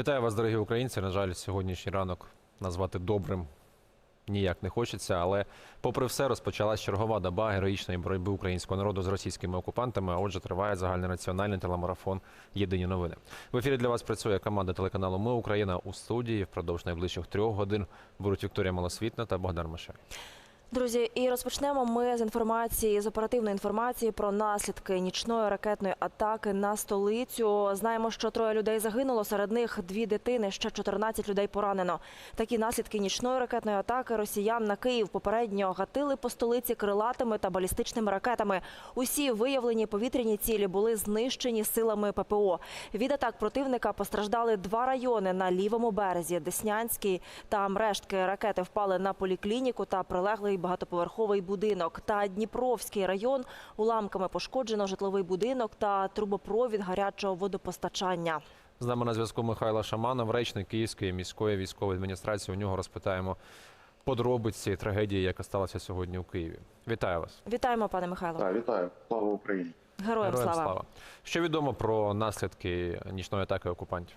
Вітаю вас, дорогі українці. На жаль, сьогоднішній ранок назвати добрим ніяк не хочеться, але попри все розпочалась чергова доба героїчної боротьби українського народу з російськими окупантами. А отже, триває загальнонаціональний телемарафон Єдині новини. В ефірі для вас працює команда телеканалу Ми Україна у студії. Впродовж найближчих трьох годин будуть Вікторія Малосвітна та Богдан Мишель. Друзі, і розпочнемо ми з інформації з оперативної інформації про наслідки нічної ракетної атаки на столицю. Знаємо, що троє людей загинуло. Серед них дві дитини, ще 14 людей поранено. Такі наслідки нічної ракетної атаки росіян на Київ попередньо гатили по столиці крилатими та балістичними ракетами. Усі виявлені повітряні цілі були знищені силами ППО. Від атак противника постраждали два райони на лівому березі Деснянський. Там рештки ракети впали на поліклініку та прилеглий багатоповерховий будинок. Та Дніпровський район уламками пошкоджено житловий будинок та трубопровід гарячого водопостачання. З нами на зв'язку Михайло Шаманов, речник Київської міської військової адміністрації. У нього розпитаємо подробиці трагедії, яка сталася сьогодні у Києві. Вітаю вас. Вітаємо, пане Михайло. Так, вітаю. Слава Україні. Героям, слава. Що відомо про наслідки нічної атаки окупантів?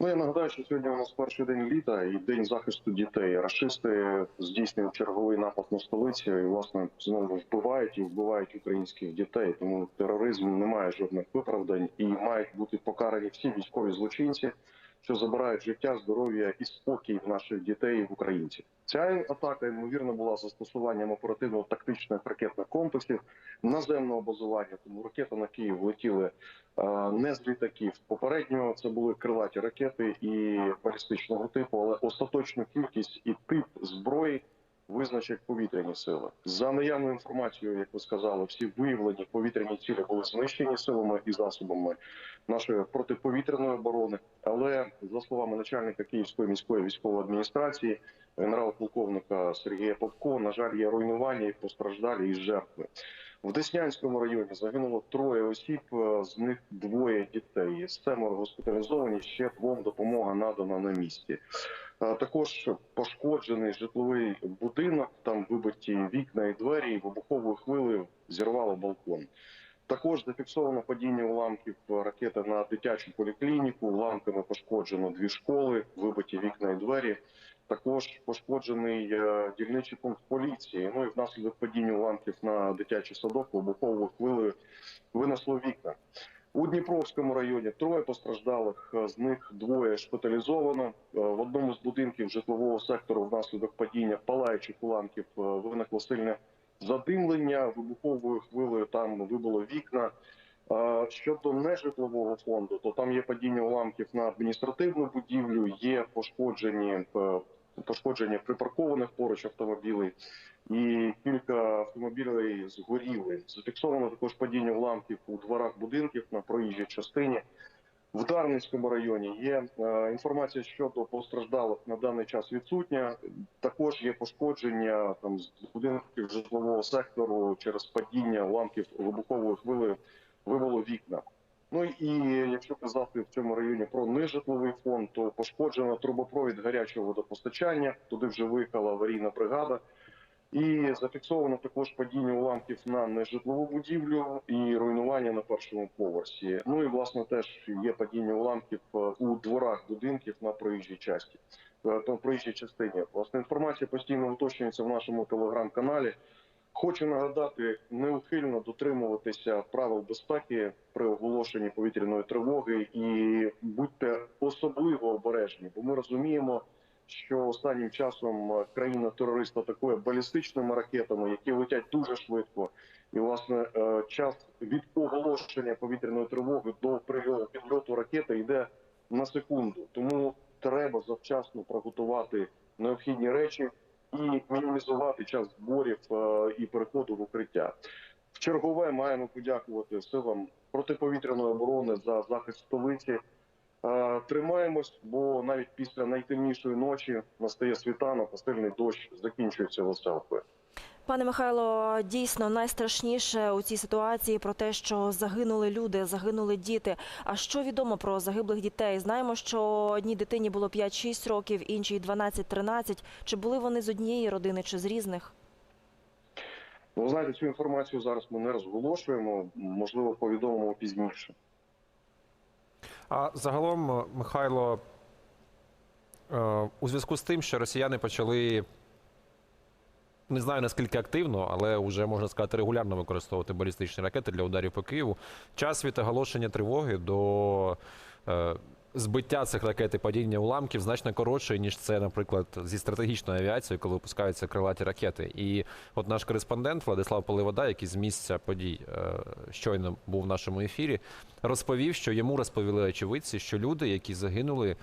Ну я нагадаю, що сьогодні у нас перший день літа і день захисту дітей. Рашисти здійснюють черговий напад на столицю і власне знову вбивають і вбивають українських дітей. Тому тероризм не має жодних виправдань і мають бути покарані всі військові злочинці, що забирають життя, здоров'я і спокій в наших дітей в українців. Ця атака ймовірно була застосуванням оперативно-тактичних ракетних комплексів наземного базування. Тому ракети на Київ летіли е, не з літаків. Попередньо це були крилаті ракети і балістичного типу, але остаточну кількість і тип зброї визначать повітряні сили. За наявною інформацією, як ви сказали, всі виявлені повітряні цілі були знищені силами і засобами нашої протиповітряної оборони. Але за словами начальника Київської міської військової адміністрації, генерал-полковника Сергія Попко, на жаль, є руйнування і постраждалі і жертви. В Деснянському районі загинуло троє осіб, е, з них двоє дітей. Семеро госпіталізовані, ще двом допомога надана на місці. Е, Також пошкоджений житловий будинок, там вибиті вікна і двері, і вибуховою хвилею зірвало балкон. Також зафіксовано падіння уламків ракети на дитячу поліклініку. Уламками пошкоджено дві школи, вибиті вікна і двері. Також пошкоджений е, дільничий пункт поліції. Ну і внаслідок падіння уламків на дитячий садок вибуховою хвилею винесло вікна. У Дніпровському районі троє постраждалих, е, з них двоє шпиталізовано. Е, В одному з будинків житлового сектору внаслідок падіння палаючих уламків виникло сильне задимлення. Вибуховою хвилею там вибило вікна. Щодо нежитлового фонду, то там є падіння уламків на адміністративну будівлю, є пошкоджені пошкодження припаркованих поруч автомобілей, і кілька автомобілей згоріли. Зафіксовано також падіння уламків у дворах будинків на проїжджій частині. В Дарницькому районі є е, інформація щодо постраждалих на даний час відсутня. Також є пошкодження там з будинків житлового сектору через падіння уламків вибуховою хвилею вибило вікна. Ну і якщо казати в цьому районі про нежитловий фонд, то пошкоджено трубопровід гарячого водопостачання. Туди вже виїхала аварійна бригада. І зафіксовано також падіння уламків на нежитлову будівлю і руйнування на першому поверсі. Ну і власне теж є падіння уламків е, у дворах будинків на проїжджій часті. е, проїжджій частині. Власне інформація постійно уточнюється в нашому телеграм-каналі. Хочу нагадати неухильно дотримуватися правил безпеки при оголошенні повітряної тривоги і будьте особливо обережні, бо ми розуміємо, що останнім часом е, країна-терорист атакує балістичними ракетами, які летять дуже швидко. І власне е, час від оголошення повітряної тривоги до підльоту ракети йде на секунду. Тому треба завчасно приготувати необхідні речі і мінімізувати час зборів е, і переходу в укриття. В чергове маємо подякувати силам протиповітряної оборони за захист столиці. Е, Тримаємось, бо навіть після найтемнішої ночі настає світанок, а дощ закінчується веселкою. Пане Михайло, дійсно найстрашніше у цій ситуації про те, що загинули люди, загинули діти. А що відомо про загиблих дітей? Знаємо, що одній дитині було 5-6 років, іншій 12-13. Чи були вони з однієї родини, чи з різних? Ну, ви знаєте, цю інформацію зараз ми не розголошуємо. Можливо, повідомимо пізніше. А загалом, Михайло, е, у зв'язку з тим, що росіяни почали. Не знаю наскільки активно, але вже можна сказати регулярно використовувати балістичні ракети для ударів по Києву. Час від оголошення тривоги до е, збиття цих ракет і падіння уламків значно коротший, ніж це, наприклад, зі стратегічною авіацією, коли випускаються крилаті ракети. І от наш кореспондент Владислав Поливода, який з місця подій е, щойно був в нашому ефірі, розповів, що йому розповіли очевидці, що люди, які загинули,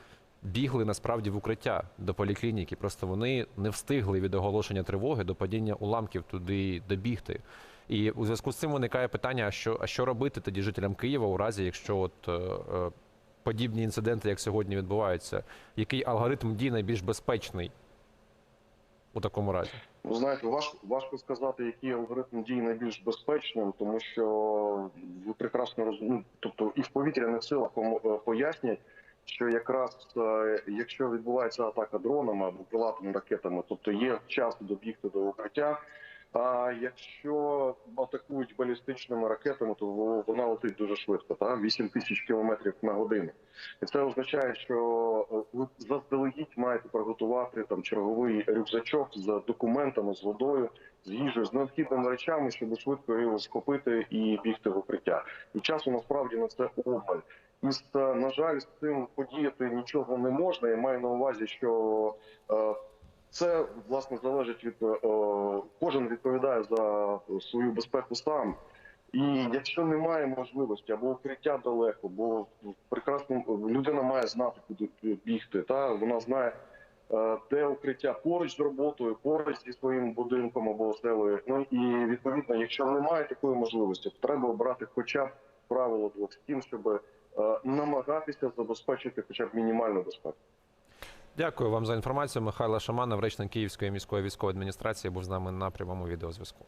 бігли насправді в укриття до поліклініки. Просто вони не встигли від оголошення тривоги до падіння уламків туди добігти. І у зв'язку з цим виникає питання: а що, а що робити тоді жителям Києва у разі, якщо от е, е, подібні інциденти, як сьогодні, відбуваються? Який алгоритм дій найбільш безпечний у такому разі? Ви знаєте, важко, важко сказати, який алгоритм дій найбільш безпечним, тому що ви прекрасно розумієте, тобто і в повітряних силах е, пояснять, що якраз е, якщо відбувається атака дронами або крилатими ракетами, тобто є час добігти до укриття. А якщо атакують балістичними ракетами, то во- вона летить дуже швидко, та 8 тисяч кілометрів на годину. І це означає, що е, ви заздалегідь маєте приготувати там черговий рюкзачок з документами, з водою, з їжею, з необхідними речами, щоб швидко його схопити і бігти в укриття. І часу насправді на це обмаль. І на жаль, з цим подіяти нічого не можна. Я маю на увазі, що е, це власне залежить від е, кожен відповідає за свою безпеку сам. І якщо немає можливості або укриття далеко, бо прекрасно людина має знати, куди бігти. Та вона знає, е, де укриття поруч з роботою, поруч зі своїм будинком або оселею. Ну і відповідно, якщо немає такої можливості, треба обрати хоча б правило двох стін, щоб е, намагатися забезпечити хоча б мінімальну безпеку. Дякую вам за інформацію. Михайло Шаманов, речник Київської міської військової адміністрації, був з нами на прямому відеозв'язку.